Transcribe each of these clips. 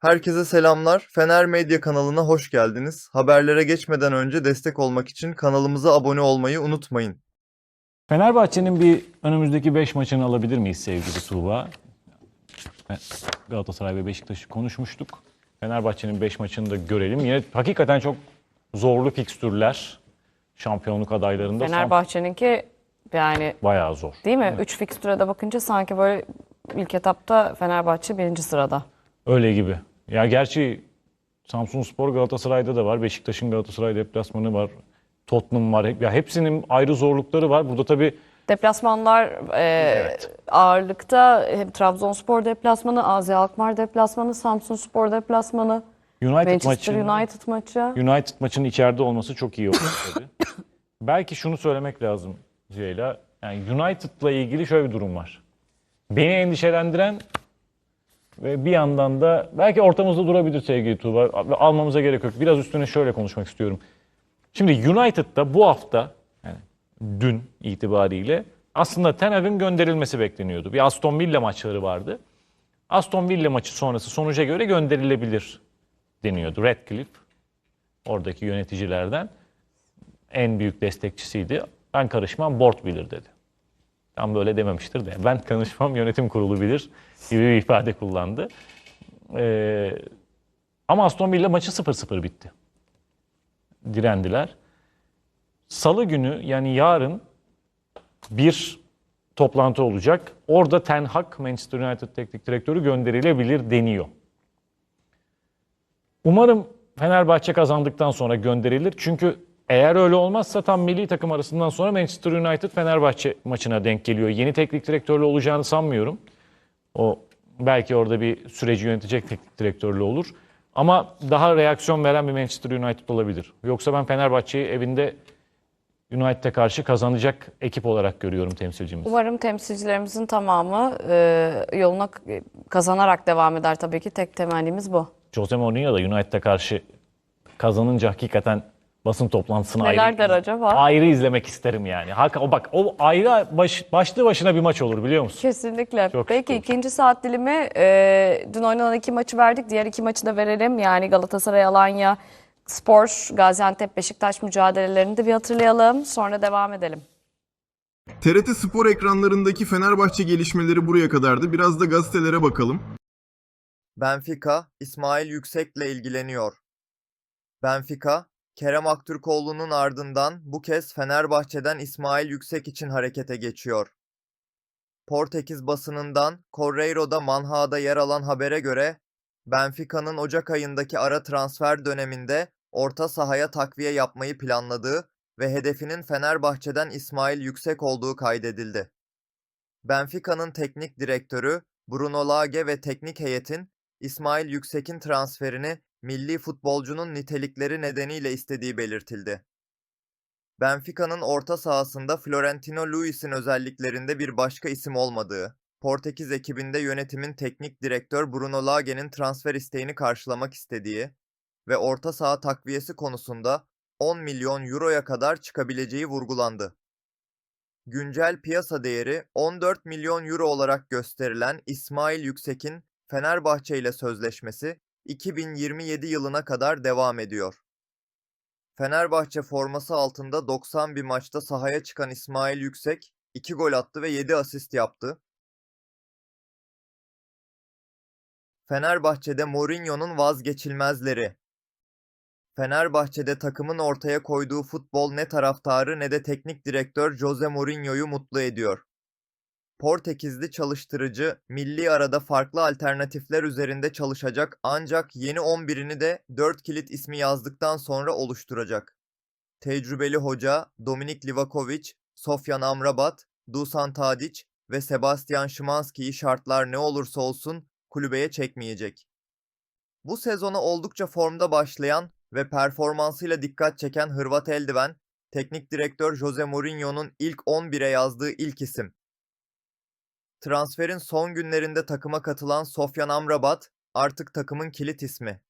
Herkese selamlar. Fener Medya kanalına hoş geldiniz. Haberlere geçmeden önce destek olmak için kanalımıza abone olmayı unutmayın. Fenerbahçe'nin bir önümüzdeki 5 maçını alabilir miyiz sevgili Tuğba? Galatasaray ve Beşiktaş'ı konuşmuştuk. Fenerbahçe'nin 5 maçını da görelim. Yine hakikaten çok zorlu fikstürler şampiyonluk adaylarında. Fenerbahçe'ninki yani Bayağı zor. değil mi? 3 fikstüre de bakınca sanki böyle ilk etapta Fenerbahçe birinci sırada. Öyle gibi. Ya gerçi Samsun Spor Galatasaray'da da var. Beşiktaş'ın Galatasaray deplasmanı var. Tottenham var. Ya hepsinin ayrı zorlukları var. Burada tabii Deplasmanlar e, ağırlıkta hem Trabzonspor deplasmanı, Azi Alkmaar deplasmanı, Samsun Spor deplasmanı, United Manchester maçı United maçı. United maçının içeride olması çok iyi oldu tabii. Belki şunu söylemek lazım Ceyla. Yani United'la ilgili şöyle bir durum var. Beni endişelendiren ve bir yandan da belki ortamızda durabilir sevgili Tuğba. Almamıza gerek yok. Biraz üstüne şöyle konuşmak istiyorum. Şimdi United'da bu hafta yani dün itibariyle aslında Ten Hag'ın gönderilmesi bekleniyordu. Bir Aston Villa maçları vardı. Aston Villa maçı sonrası sonuca göre gönderilebilir deniyordu. Radcliffe oradaki yöneticilerden en büyük destekçisiydi. Ben karışmam, board bilir dedi. Tam böyle dememiştir de. Ben karışmam, yönetim kurulu bilir gibi bir ifade kullandı. Ee, ama Aston Villa maçı 0-0 bitti. Direndiler. Salı günü yani yarın bir toplantı olacak. Orada Ten Hag, Manchester United teknik direktörü gönderilebilir deniyor. Umarım Fenerbahçe kazandıktan sonra gönderilir. Çünkü eğer öyle olmazsa tam milli takım arasından sonra Manchester United Fenerbahçe maçına denk geliyor. Yeni teknik direktörlü olacağını sanmıyorum. O belki orada bir süreci yönetecek teknik direktörlü olur. Ama daha reaksiyon veren bir Manchester United olabilir. Yoksa ben Fenerbahçe'yi evinde United'e karşı kazanacak ekip olarak görüyorum temsilcimiz. Umarım temsilcilerimizin tamamı e, yoluna kazanarak devam eder tabii ki. Tek temennimiz bu. Jose Mourinho da United'e karşı kazanınca hakikaten basın toplantısını Neler ayrı, der acaba? ayrı izlemek isterim yani. Hak, o bak o ayrı baş, başlı başına bir maç olur biliyor musun? Kesinlikle. Çok Peki şükür. ikinci saat dilimi e, dün oynanan iki maçı verdik. Diğer iki maçı da verelim. Yani Galatasaray, Alanya, Spor, Gaziantep, Beşiktaş mücadelelerini de bir hatırlayalım. Sonra devam edelim. TRT Spor ekranlarındaki Fenerbahçe gelişmeleri buraya kadardı. Biraz da gazetelere bakalım. Benfica, İsmail Yüksek'le ilgileniyor. Benfica, Kerem Aktürkoğlu'nun ardından bu kez Fenerbahçe'den İsmail Yüksek için harekete geçiyor. Portekiz basınından Correiro'da Manha'da yer alan habere göre Benfica'nın Ocak ayındaki ara transfer döneminde orta sahaya takviye yapmayı planladığı ve hedefinin Fenerbahçe'den İsmail Yüksek olduğu kaydedildi. Benfica'nın teknik direktörü Bruno Lage ve teknik heyetin İsmail Yüksek'in transferini milli futbolcunun nitelikleri nedeniyle istediği belirtildi. Benfica'nın orta sahasında Florentino Luis'in özelliklerinde bir başka isim olmadığı, Portekiz ekibinde yönetimin teknik direktör Bruno Lage'nin transfer isteğini karşılamak istediği ve orta saha takviyesi konusunda 10 milyon euroya kadar çıkabileceği vurgulandı. Güncel piyasa değeri 14 milyon euro olarak gösterilen İsmail Yüksek'in Fenerbahçe ile sözleşmesi 2027 yılına kadar devam ediyor. Fenerbahçe forması altında 90 bir maçta sahaya çıkan İsmail Yüksek 2 gol attı ve 7 asist yaptı. Fenerbahçe'de Mourinho'nun vazgeçilmezleri. Fenerbahçe'de takımın ortaya koyduğu futbol ne taraftarı ne de teknik direktör Jose Mourinho'yu mutlu ediyor. Portekizli çalıştırıcı milli arada farklı alternatifler üzerinde çalışacak ancak yeni 11'ini de 4 kilit ismi yazdıktan sonra oluşturacak. Tecrübeli hoca Dominik Livakovic, Sofyan Amrabat, Dusan Tadic ve Sebastian Szymanski'yi şartlar ne olursa olsun kulübeye çekmeyecek. Bu sezona oldukça formda başlayan ve performansıyla dikkat çeken Hırvat eldiven, teknik direktör Jose Mourinho'nun ilk 11'e yazdığı ilk isim. Transferin son günlerinde takıma katılan Sofyan Amrabat artık takımın kilit ismi.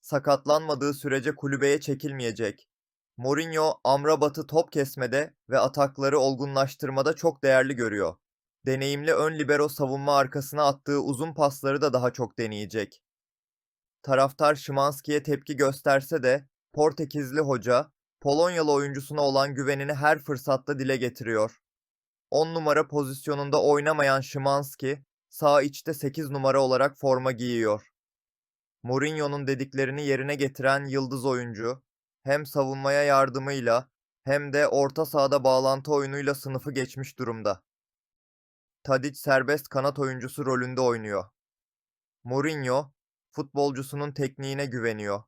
Sakatlanmadığı sürece kulübeye çekilmeyecek. Mourinho Amrabat'ı top kesmede ve atakları olgunlaştırmada çok değerli görüyor. Deneyimli ön libero savunma arkasına attığı uzun pasları da daha çok deneyecek. taraftar Szymanski'ye tepki gösterse de Portekizli hoca, Polonyalı oyuncusuna olan güvenini her fırsatta dile getiriyor. 10 numara pozisyonunda oynamayan Szymanski, sağ içte 8 numara olarak forma giyiyor. Mourinho'nun dediklerini yerine getiren yıldız oyuncu, hem savunmaya yardımıyla hem de orta sahada bağlantı oyunuyla sınıfı geçmiş durumda. Tadic serbest kanat oyuncusu rolünde oynuyor. Mourinho, futbolcusunun tekniğine güveniyor.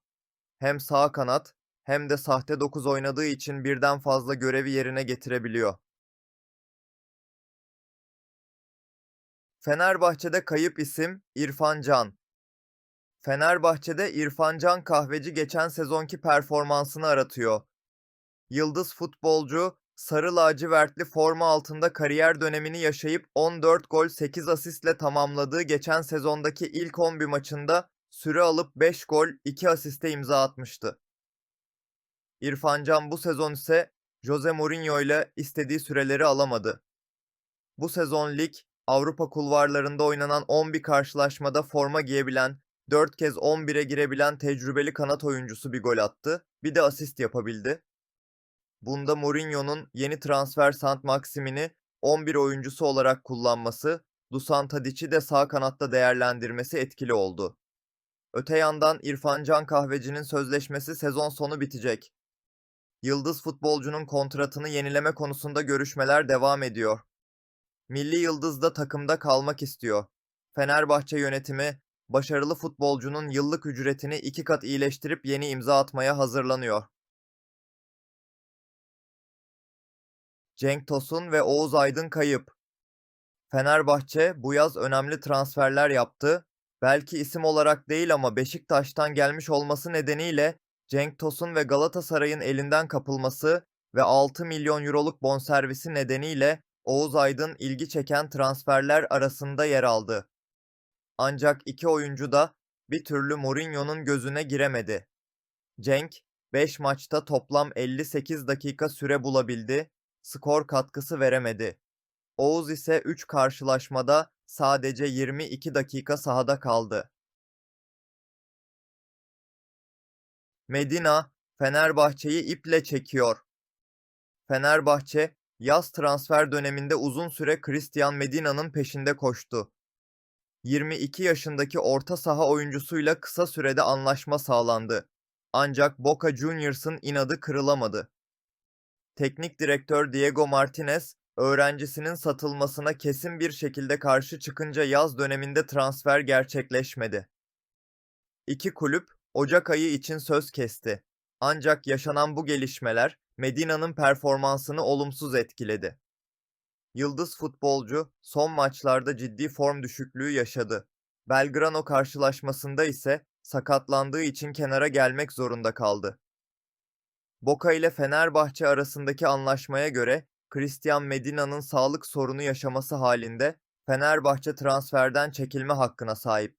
Hem sağ kanat hem de sahte 9 oynadığı için birden fazla görevi yerine getirebiliyor. Fenerbahçe'de kayıp isim İrfan Can. Fenerbahçe'de İrfan Can Kahveci geçen sezonki performansını aratıyor. Yıldız futbolcu sarı lacivertli forma altında kariyer dönemini yaşayıp 14 gol 8 asistle tamamladığı geçen sezondaki ilk 11 maçında süre alıp 5 gol 2 asiste imza atmıştı. İrfan Can bu sezon ise Jose Mourinho ile istediği süreleri alamadı. Bu sezon lig, Avrupa kulvarlarında oynanan 11 karşılaşmada forma giyebilen, 4 kez 11'e girebilen tecrübeli kanat oyuncusu bir gol attı, bir de asist yapabildi. Bunda Mourinho'nun yeni transfer Sant Maxim'ini 11 oyuncusu olarak kullanması, Dusan Tadic'i de sağ kanatta değerlendirmesi etkili oldu. Öte yandan İrfan Can Kahveci'nin sözleşmesi sezon sonu bitecek. Yıldız futbolcunun kontratını yenileme konusunda görüşmeler devam ediyor. Milli Yıldız da takımda kalmak istiyor. Fenerbahçe yönetimi başarılı futbolcunun yıllık ücretini iki kat iyileştirip yeni imza atmaya hazırlanıyor. Cenk Tosun ve Oğuz Aydın kayıp. Fenerbahçe bu yaz önemli transferler yaptı. Belki isim olarak değil ama Beşiktaş'tan gelmiş olması nedeniyle Cenk Tosun ve Galatasaray'ın elinden kapılması ve 6 milyon euroluk bonservisi nedeniyle Oğuz Aydın ilgi çeken transferler arasında yer aldı. Ancak iki oyuncu da bir türlü Mourinho'nun gözüne giremedi. Cenk 5 maçta toplam 58 dakika süre bulabildi, skor katkısı veremedi. Oğuz ise 3 karşılaşmada sadece 22 dakika sahada kaldı. Medina, Fenerbahçe'yi iple çekiyor. Fenerbahçe, yaz transfer döneminde uzun süre Christian Medina'nın peşinde koştu. 22 yaşındaki orta saha oyuncusuyla kısa sürede anlaşma sağlandı. Ancak Boca Juniors'ın inadı kırılamadı. Teknik direktör Diego Martinez, öğrencisinin satılmasına kesin bir şekilde karşı çıkınca yaz döneminde transfer gerçekleşmedi. İki kulüp Ocak ayı için söz kesti. Ancak yaşanan bu gelişmeler Medina'nın performansını olumsuz etkiledi. Yıldız futbolcu son maçlarda ciddi form düşüklüğü yaşadı. Belgrano karşılaşmasında ise sakatlandığı için kenara gelmek zorunda kaldı. Boca ile Fenerbahçe arasındaki anlaşmaya göre Christian Medina'nın sağlık sorunu yaşaması halinde Fenerbahçe transferden çekilme hakkına sahip.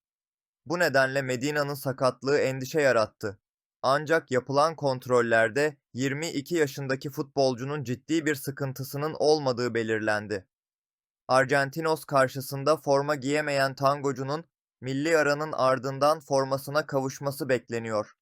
Bu nedenle Medina'nın sakatlığı endişe yarattı. Ancak yapılan kontrollerde 22 yaşındaki futbolcunun ciddi bir sıkıntısının olmadığı belirlendi. Argentinos karşısında forma giyemeyen tangocunun milli aranın ardından formasına kavuşması bekleniyor.